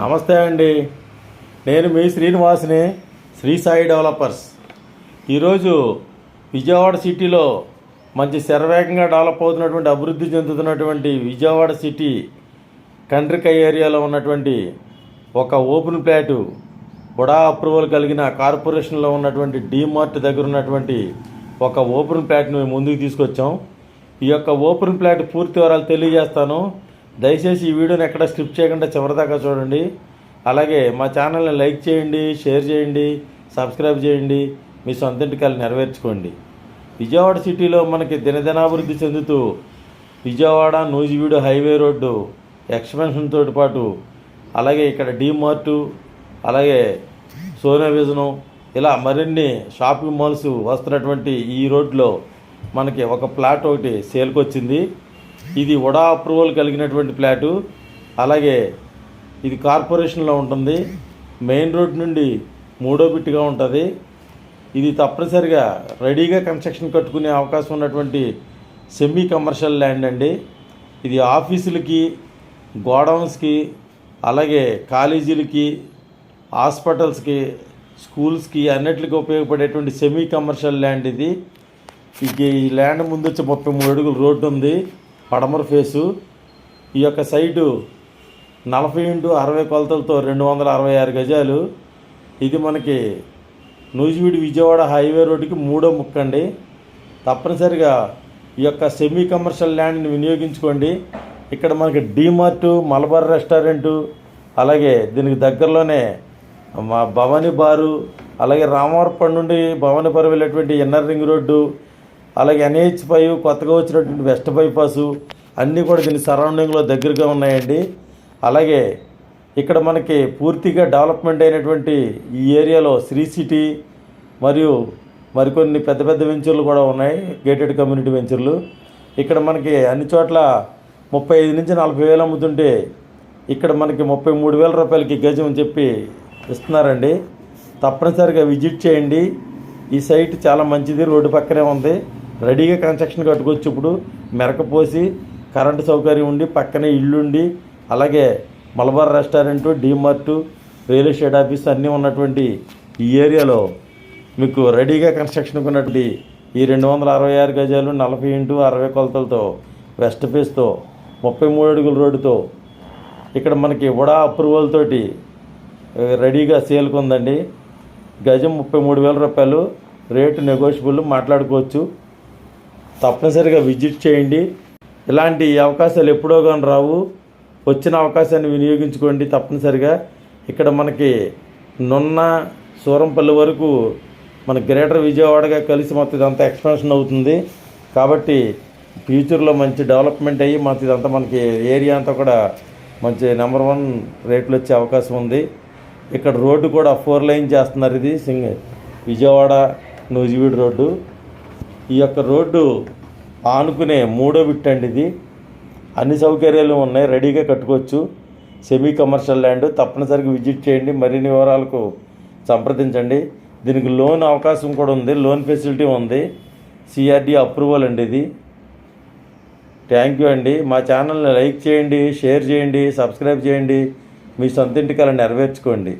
నమస్తే అండి. నేను మీ శ్రీనివాస్ని శ్రీ సాయి డెవలపర్స్. ఈరోజు విజయవాడ సిటీలో మంచి శరవేగంగా డెవలప్ అవుతున్నటువంటి అభివృద్ధి చెందుతున్నటువంటి విజయవాడ సిటీ కండ్రిక ఏరియాలో ఉన్నటువంటి ఒక ఓపెన్ ప్లాటు కూడా అప్రూవల్ కలిగిన కార్పొరేషన్లో ఉన్నటువంటి డీమార్ట్ దగ్గర ఉన్నటువంటి ఒక ఓపెన్ ప్లాట్ని మేము ముందుకు తీసుకొచ్చాం. ఈ యొక్క ఓపెన్ ప్లాట్ పూర్తి వివరాలు తెలియజేస్తాను. దయచేసి ఈ వీడియోని ఎక్కడ స్కిప్ చేయకుండా చివరిదాకా చూడండి. అలాగే మా ఛానల్ని లైక్ చేయండి షేర్ చేయండి సబ్స్క్రైబ్ చేయండి మీ సొంత ఇంటికాలు నెరవేర్చుకోండి. విజయవాడ సిటీలో మనకి దినదినాభివృద్ధి చెందుతూ Vijayawada Nuzvid highway road expansion తోటి పాటు అలాగే ఇక్కడ డీమార్టు అలాగే సోనా విజను ఇలా మరిన్ని షాపింగ్ మాల్స్ వస్తున్నటువంటి ఈ రోడ్లో మనకి ఒక ప్లాట్ ఒకటి సేల్కి వచ్చింది ఇది వడా అప్రూవల్ కలిగినటువంటి ప్లాటు. అలాగే ఇది కార్పొరేషన్లో ఉంటుంది. మెయిన్ రోడ్ నుండి మూడో బిట్టుగా ఉంటుంది. ఇది తప్పనిసరిగా రెడీగా కన్స్ట్రక్షన్ కట్టుకునే అవకాశం ఉన్నటువంటి సెమీ కమర్షియల్ ల్యాండ్ అండి. ఇది ఆఫీసులకి గోడౌన్స్కి అలాగే కాలేజీలకి హాస్పిటల్స్కి స్కూల్స్కి అన్నిటికి ఉపయోగపడేటువంటి సెమీ కమర్షియల్ ల్యాండ్ ఇది. ఇక ఈ ల్యాండ్ ముందు వచ్చి ముప్పై మూడు అడుగులు రోడ్డు ఉంది పడమర ఫేసు. ఈ యొక్క సైటు నలభై ఇంటూ అరవై కొలతలతో రెండు వందల అరవై ఆరు గజాలు. ఇది మనకి నూజివీడు విజయవాడ హైవే రోడ్డుకి మూడో ముక్కండి తప్పనిసరిగా ఈ యొక్క సెమీ కమర్షియల్ ల్యాండ్ని వినియోగించుకోండి. ఇక్కడ మనకి డీమార్టు మలబార్ రెస్టారెంటు అలాగే దీనికి దగ్గరలోనే మా భవానీ బారు అలాగే రామవరపడి నుండి భవానీపురం వెళ్ళేటువంటి ఇన్నర్ రింగ్ రోడ్డు అలాగే ఎన్హెచ్ ఫైవ్ కొత్తగా వచ్చినటువంటి వెస్ట్ బైపాసు అన్నీ కూడా దీని సరౌండింగ్లో దగ్గరగా ఉన్నాయండి. అలాగే ఇక్కడ మనకి పూర్తిగా డెవలప్మెంట్ అయినటువంటి ఈ ఏరియాలో శ్రీ సిటీ మరియు మరికొన్ని పెద్ద పెద్ద వెంచర్లు కూడా ఉన్నాయి గేటెడ్ కమ్యూనిటీ వెంచర్లు. ఇక్కడ మనకి అన్ని చోట్ల ముప్పై ఐదు నుంచి నలభై వేలు అమ్ముతుంటే ఇక్కడ మనకి ముప్పై మూడు వేల రూపాయలకి గజం అని చెప్పి ఇస్తున్నారండి. తప్పనిసరిగా విజిట్ చేయండి. ఈ సైట్ చాలా మంచిది రోడ్డు పక్కనే ఉంది. రెడీగా కన్స్ట్రక్షన్ కట్టుకోవచ్చు ఇప్పుడు మెరకపోసి కరెంటు సౌకర్యం ఉండి పక్కనే ఇల్లు ఉండి అలాగే Malabar restaurant DMart real estate office అన్నీ ఉన్నటువంటి ఈ ఏరియాలో మీకు రెడీగా కన్స్ట్రక్షన్ ఉన్నటువంటి ఈ రెండు వందల అరవై ఆరు గజాలు నలభై ఇంటూ అరవై కొలతలతో వెస్ట్ ఫేస్తో ముప్పై మూడు అడుగుల రోడ్డుతో ఇక్కడ మనకి ఉడా అప్రూవల్ తోటి రెడీగా సేల్కి ఉందండి. గజం ముప్పై మూడు వేల రూపాయలు రేటు నెగోషియబుల్ మాట్లాడుకోవచ్చు. తప్పనిసరిగా విజిట్ చేయండి. ఇలాంటి అవకాశాలు ఎప్పుడో కానీ రావు. వచ్చిన అవకాశాన్ని వినియోగించుకోండి తప్పనిసరిగా. ఇక్కడ మనకి నున్న సూరంపల్లి వరకు మన గ్రేటర్ విజయవాడగా కలిసి మాకు ఇదంతా ఎక్స్పాన్షన్ అవుతుంది. కాబట్టి ఫ్యూచర్లో మంచి డెవలప్మెంట్ అయ్యి మాకు ఇదంతా మనకి ఏరియా అంతా కూడా మంచి నెంబర్ వన్ రేట్లు వచ్చే అవకాశం ఉంది. ఇక్కడ రోడ్డు కూడా ఫోర్ లైన్ చేస్తున్నారు ఇది. సింగ్ విజయవాడ నూజివీడు రోడ్డు. ఈ యొక్క రోడ్డు ఆనుకునే మూడో బిట్ అండి ఇది. అన్ని సౌకర్యాలు ఉన్నాయి రెడీగా కట్టుకోవచ్చు. సెమీ కమర్షియల్ ల్యాండ్ తప్పనిసరిగా విజిట్ చేయండి మరిన్ని వివరాలకు సంప్రదించండి. దీనికి లోన్ అవకాశం కూడా ఉంది లోన్ ఫెసిలిటీ ఉంది. సిఆర్డి అప్రూవల్ అండి ఇది. థ్యాంక్ యూ అండి. మా ఛానల్ని లైక్ చేయండి షేర్ చేయండి సబ్స్క్రైబ్ చేయండి. మీ సొంత ఇంటికల నెరవేర్చుకోండి.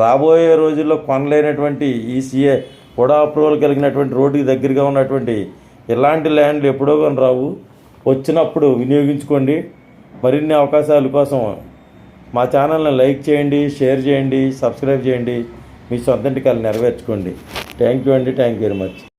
రాబోయే రోజుల్లో కొనలేనటువంటి ఈ సిఏ కూడా అప్రూవల్ కలిగినటువంటి రోడ్డుకి దగ్గరగా ఉన్నటువంటి ఇలాంటి ల్యాండ్లు ఎప్పుడో కానీ రావు. వచ్చినప్పుడు వినియోగించుకోండి. మరిన్ని అవకాశాల కోసం మా ఛానల్ని లైక్ చేయండి షేర్ చేయండి సబ్స్క్రైబ్ చేయండి. మీ సొంత ఇంటికలు నెరవేర్చుకోండి. థ్యాంక్ యూ అండి. Thank you very much.